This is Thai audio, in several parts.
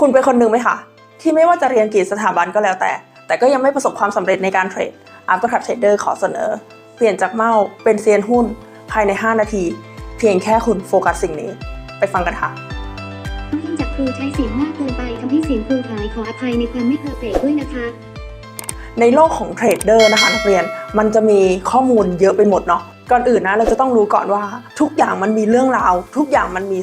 คุณเป็นคนหนึ่งไหมคะที่ไม่ว่าจะเรียนกี่สถาบันก็แล้วแต่ แต่ก็ยังไม่ประสบความสำเร็จในการเทรด Aftercap Trader ขอเสนอ เปลี่ยนจากเมาเป็นเซียนหุ้น ภายใน 5 นาที เพียงแค่คุณโฟกัสสิ่งนี้ ไปฟังกันค่ะเนื่องจากครูใช้เสียงมากเกินไปทำให้เสียงครูหายขออภัยในความไม่เพอร์เฟกต์ด้วยนะคะ ในโลกของเทรดเดอร์นะคะนักเรียนมันจะมีข้อมูลเยอะไปหมดเนาะก่อนอื่นนะเราจะต้องรู้ก่อนว่าทุกอย่างมันมีเรื่องราว ทุกอย่างมันมี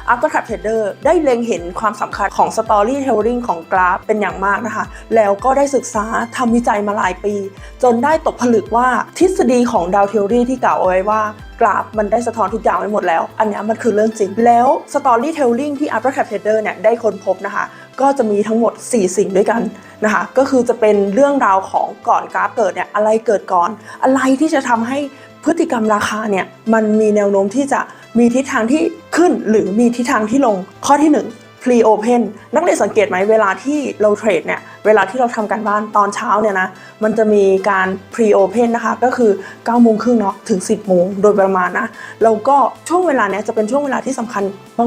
storytelling Aftercap Trader ได้เล็งเห็นความสำคัญของ storytelling ของกราฟเป็นอย่างมากนะคะ แล้วก็ได้ศึกษาทำวิจัยมาหลายปี จนได้ตกผลึกว่าทฤษฎีของดาวเทอรี่ที่กล่าวเอาไว้ว่ากราฟมันได้สะท้อนทุกอย่างไว้หมดแล้ว อันนี้มันคือเรื่องจริง แล้ว storytelling ที่ Aftercap Trader เนี่ยได้ค้นพบนะคะ ก็จะมีทั้งหมด 4 สิ่งด้วยกันนะคะ ก็คือจะเป็นเรื่องราวของก่อนกราฟเกิดเนี่ยอะไรเกิดก่อน อะไรที่จะทำให้พฤติกรรมราคาเนี่ยมันมีแนวโน้มที่จะ มีทิศทางที่ขึ้นหรือมีทิศทางที่ลง ข้อที่ 1 pre open นักเรียนสังเกตไหมเวลาที่เราเทรดเนี่ยเวลาที่เราทำการบ้านตอนเช้าเนี่ยนะมันจะมีการ pre open นะคะก็คือ9โมงครึ่งเนาะถึง 10โมงโดยประมาณนะแล้วก็ช่วงเวลาเนี้ยจะเป็นช่วงเวลาที่สำคัญ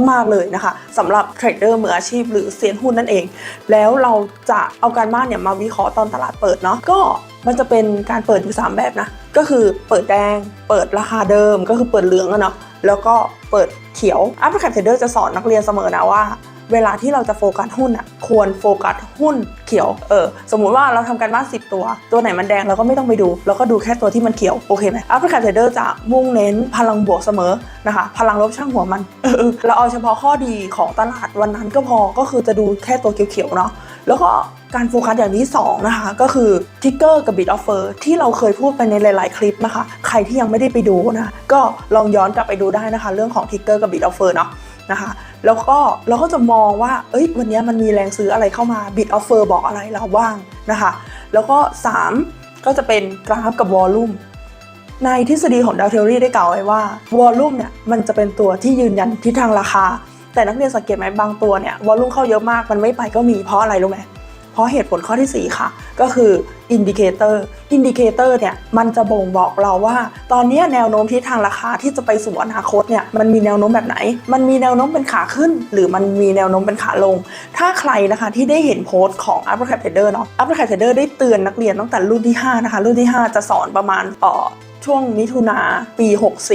มากๆเลยนะคะสำหรับเทรดเดอร์มืออาชีพหรือเซียนหุ้นนั่นเอง แล้วเราจะเอาการบ้านเนี่ยมาวิเคราะห์ตอนตลาดเปิดเนาะก็มันจะเป็นการเปิดอยู่ 3 แบบนะก็คือเปิดแดง เปิดราคาเดิมก็คือเปิดเหลืองอะเนาะ แล้วก็เปิดเขียว a p p l e c a p Trader จะสอนนักเรียนเสมอนะว่า เวลาที่เราจะโฟกัสหุ้นอะควรโฟกัสหุ้นเขียวเออสมมุติว่าเราทำการบ้าน10 ตัว ตัวไหนมันแดงเราก็ไม่ต้องไปดู เราก็ดูแค่ตัวที่มันเขียวโอเคไหม a p p l e c a p Trader จะมุ่งเน้นพลังบวกเสมอนะคะพลังลบช่างหัวมันเออเราเอาเฉพาะข้อดีของตลาดวันนั้นก็พอก็คือจะดูแค่ตัวเขียวๆเนาะแล้วก็การโฟกัสอย่างที่สองนะคะก็คือทิกเกอร์กับ Bid Offer ที่เราเคยพูดไปในหลาย ๆ คลิปนะคะ ใครที่ยังไม่ได้ไปดูนะก็ลองย้อนกลับไปดูได้นะคะ เรื่องของทิกเกอร์กับ Bid Offer เนาะนะคะ แล้วก็เราก็จะมองว่า เอ้ย วันนี้มันมีแรงซื้ออะไรเข้ามา Bid Offer บอกอะไรเราบ้างนะคะ แล้วก็ 3 ก็จะเป็นกราฟกับวอลลุ่มในทฤษฎีของดาวเทอรี่ได้กล่าวไว้ว่าวอลลุ่มเนี่ยมันจะเป็นตัวที่ยืนยันทิศทางราคา แต่นักเรียนสังเกตไหมบางตัวเนี่ยวอลลุ่มเข้าเยอะมากมันไม่ไปก็มีเพราะอะไรรู้ไหมเพราะเหตุผลข้อที่ 4 ค่ะ ก็คืออินดิเคเตอร์อินดิเคเตอร์เนี่ยมันจะบ่งบอกเราว่า ตอนนี้แนวโน้มทิศทางราคาที่จะไปสู่อนาคตเนี่ยมันมีแนวโน้มแบบไหน มันมีแนวโน้มเป็นขาขึ้น หรือมันมีแนวโน้มเป็นขาลง ถ้าใครนะคะที่ได้เห็นโพสต์ของ a p p l e c a p Trader เนาะ a p p l e c a p Trader ได้เตือนนักเรียนตั้งแต่รุ่นที่ 5 นะคะ รุ่นที่ 5 จะสอนประมาณเอ่อช่วงมิถุนาปี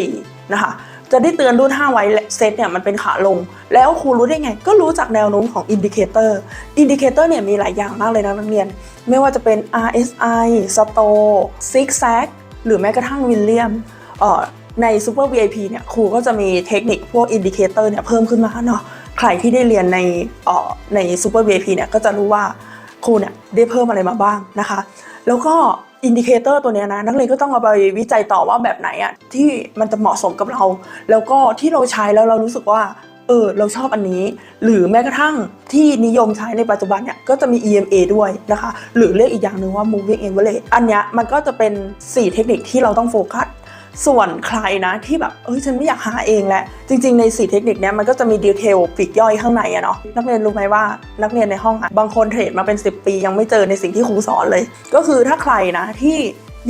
64 นะคะ จะได้เตือนรุ่น5ไว้เซตเนี่ยมันเป็นขาลง แล้วครูรู้ได้ไง ก็รู้จากแนวโน้มของอินดิเคเตอร์อินดิเคเตอร์เนี่ยมีหลายอย่างมากเลยนะนักเรียน ไม่ว่าจะเป็น RSI STO Zigzag หรือแม้กระทั่งวิลเลียมเอ่อใน Super VIP เนี่ยครูก็จะมีเทคนิคพวกอินดิเคเตอร์เนี่ยเพิ่มขึ้นมาเนาะใครที่ได้เรียนในเอ่อใน Super VIP เนี่ยก็จะรู้ว่าครูเนี่ยได้เพิ่มอะไรมาบ้างนะคะ แล้วก็ อินดิเคเตอร์ตัวนี้นะนักเรียนก็ต้องเอาไปวิจัยต่อว่าแบบไหนอะที่มันจะเหมาะสมกับเรา แล้วก็ที่เราใช้แล้วเรารู้สึกว่าเออเราชอบอันนี้ หรือแม้กระทั่งที่นิยมใช้ในปัจจุบันเนี่ยก็จะมี EMA ด้วยนะคะ หรือเรียกอีกอย่างหนึ่งว่า moving average อันเนี้ยมันก็จะเป็น 4 เทคนิคที่เราต้องโฟกัส ส่วนใครนะที่แบบเอ้ยฉันไม่อยากหาเองแหละจริง ๆใน4เทคนิคเนี้ยมันก็จะมีดีเทลปลีกย่อยข้างในอะเนาะนักเรียนรู้ไหมว่านักเรียนในห้องอะบางคนเทรดมาเป็น 10 ปี ยังไม่เจอในสิ่งที่ครูสอนเลย ก็คือถ้าใครนะที่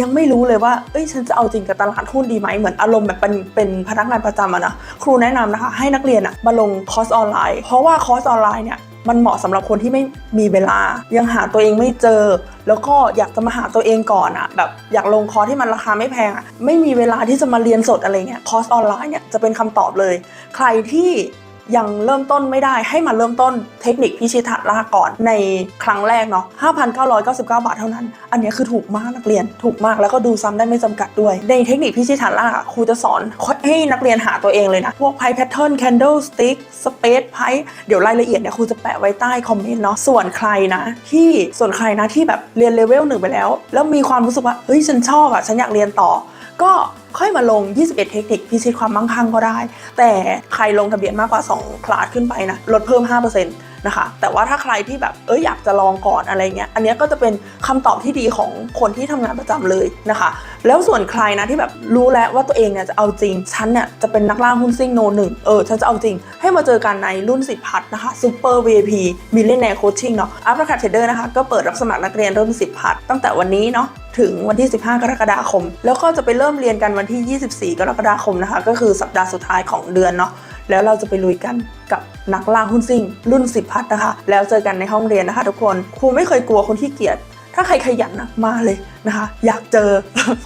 ยังไม่รู้เลยว่า เอ้ย ฉันจะเอาจริงกับตลาดหุ้นดีไหม เหมือนอารมณ์แบบเป็นเป็นพนักงานประจำอะนะ ครูแนะนำนะคะ ให้นักเรียนอะมาลงคอร์สออนไลน์ เพราะว่าคอร์สออนไลน์เนี่ย มันเหมาะสำหรับคนที่ไม่มีเวลา ยังหาตัวเองไม่เจอ แล้วก็อยากจะมาหาตัวเองก่อนอะแบบอยากลงคอร์สที่มันราคาไม่แพงอะไม่มีเวลาที่จะมาเรียนสดอะไรเงี้ยคอร์สออนไลน์เนี่ยจะเป็นคำตอบเลย ใครที่ ยังเริ่มต้นไม่ได้ให้มาเริ่มต้นเทคนิคพิชิตฐานราก่อนในครั้งแรกเนาะ 5,999 บาทเท่านั้น อันนี้คือถูกมากนักเรียน ถูกมากแล้วก็ดูซ้ำได้ไม่จำกัดด้วย ในเทคนิคพิชิตฐานราคาครูจะสอนให้นักเรียนหาตัวเองเลยนะ พวกไพ่แพทเทิร์น candlestick space ไพ่เดี๋ยวรายละเอียดเนี่ยครูจะแปะไว้ใต้คอมเมนต์เนาะ ส่วนใครนะที่ส่วนใครนะที่แบบเรียนเลเวลหนึ่งไปแล้ว แล้วมีความรู้สึกว่าเฮ้ยฉันชอบอะฉันอยากเรียนต่อ ก็ค่อยมาลง 21 เทคนิคพิชิตความมั่งคั่งก็ได้ แต่ใครลงทะเบียนมากกว่า 2 คลาสขึ้นไปนะ ลดเพิ่ม 5% นะคะ แต่ว่าถ้าใครที่แบบเอยอยากจะลองก่อนอะไรเงี้ยอันเนี้ยก็จะเป็นคำตอบที่ดีของคนที่ทำงานประจำเลยนะคะ แล้วส่วนใครนะที่แบบรู้แล้วว่าตัวเองเนี่ยจะเอาจริงฉันเนี่ยจะเป็นนักล่าหุ้นซิ่งโนหนึ่งเออฉันจะเอาจริง ให้มาเจอกันในรุ่นสิบพัทนะคะ Super VIP Millionaire Coaching เนาะ After Cap Trader นะคะก็เปิดรับสมัครนักเรียนรุ่น10พัทตั้งแต่วันนี้เนาะถึงวันที่ 15 กรกฎาคม แล้วก็จะไปเริ่มเรียนกันวันที่ 24 กรกฎาคมนะคะ ก็คือสัปดาห์สุดท้ายของเดือนเนาะ แล้วเราจะไปลุยกันกับนักล่าหุ้นซิ่ง รุ่นสิบพัทนะคะ แล้วเจอกันในห้องเรียนนะคะ ทุกคนครูไม่เคยกลัวคนที่เกียจถ้าใครขยันนะมาเลยนะคะ อยากเจอ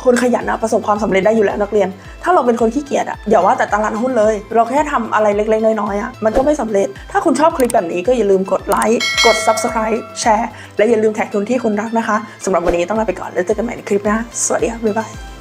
คนขยันนะประสบความสำเร็จได้อยู่แล้วนักเรียน ถ้าเราเป็นคนขี้เกียจอะอย่าว่าแต่ตลาดหุ้นเลย เราแค่ทำอะไรเล็ก ๆ น้อยๆอะมันก็ไม่สำเร็จ ถ้าคุณชอบคลิปแบบนี้ก็อย่าลืมกดไลค์กด subscribe แชร์และอย่าลืมแท็กทุนที่คุณรักนะคะสำหรับวันนี้ต้องลาไปก่อนแล้วเจอกันใหม่ในคลิปหน้าสวัสดีค่ะบ๊ายบาย